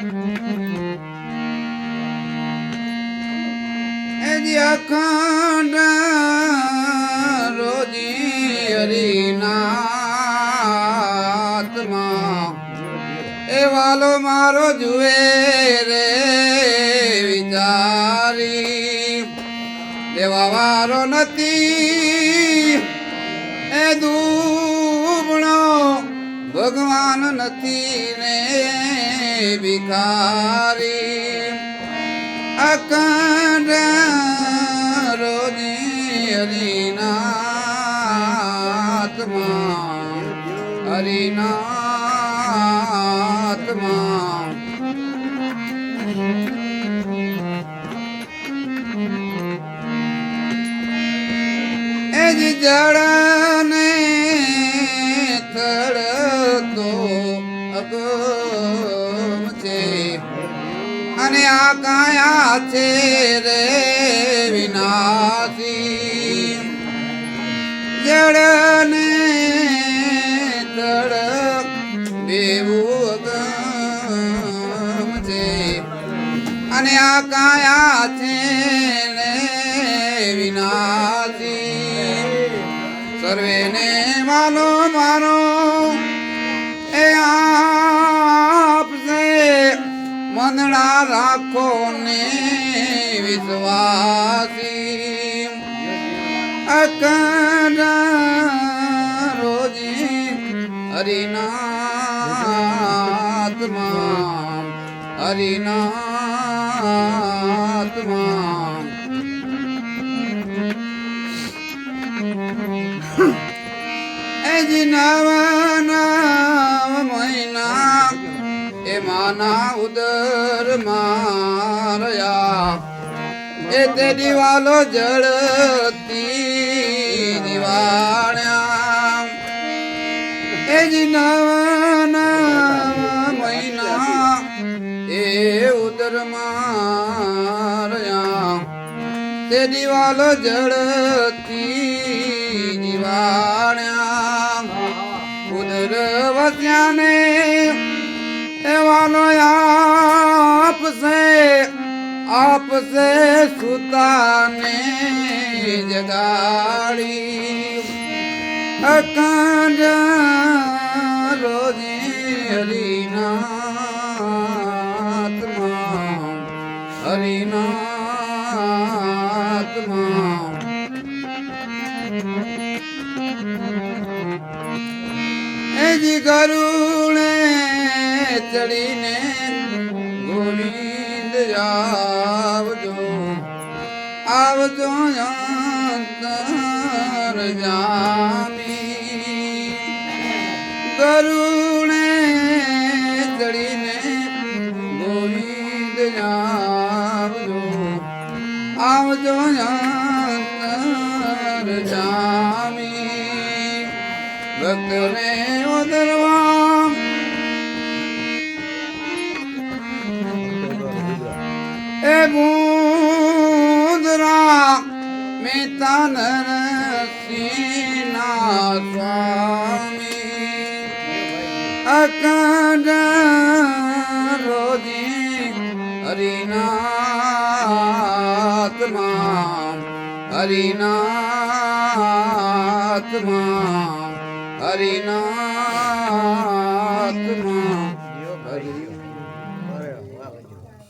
એજી અખંડ રોજી હરિનાથમાં. એ મારો જુએ રે વિચારી. દેવા વારો નથી એ દુબળો ભગવાન નથી ને ભિખારી. અખંડ રોજી હરિનાત્મા હરિનાત્મા એ જ જળને થડતો અને આ કાયા છે રે વિનાશી. જડને તડક દેવું છે. અને આ કાયા છે રે વિનાશી. સર્વેને માનો મારો એ આપશે મંદડા રાખો ને વિશ્વાસી. અકંડ રોજી હરિનાથમાં હરિનાથમાં એ જી નવ નવ મહિના માના ઉદર મારયા. એ તે દિવાલો જળતી દિવાણ્યા એ જી નવ નવ મહિના એ ઉદર મારયા. તે દિવાલો જળતી દિવાણ્યા ઉદર વસ્યાને એવાનો આપશે આપશે સુતાને જગાડી. અકાંડ રોજી હરિનાથમાં હરિનાથમાં. એજી ગરુણે ચડીને ગોવિંદ આવજો. આવજો જામી. ગરુણે ચડીને ગોવિંદ આવજો. આવજો જામી. ભક્તને ઉદરવા એ બુદરા મેતા સીના સ્વામી. અકંડ રોજી હરિનાત્મા હરિનાત્મા હરિનાથ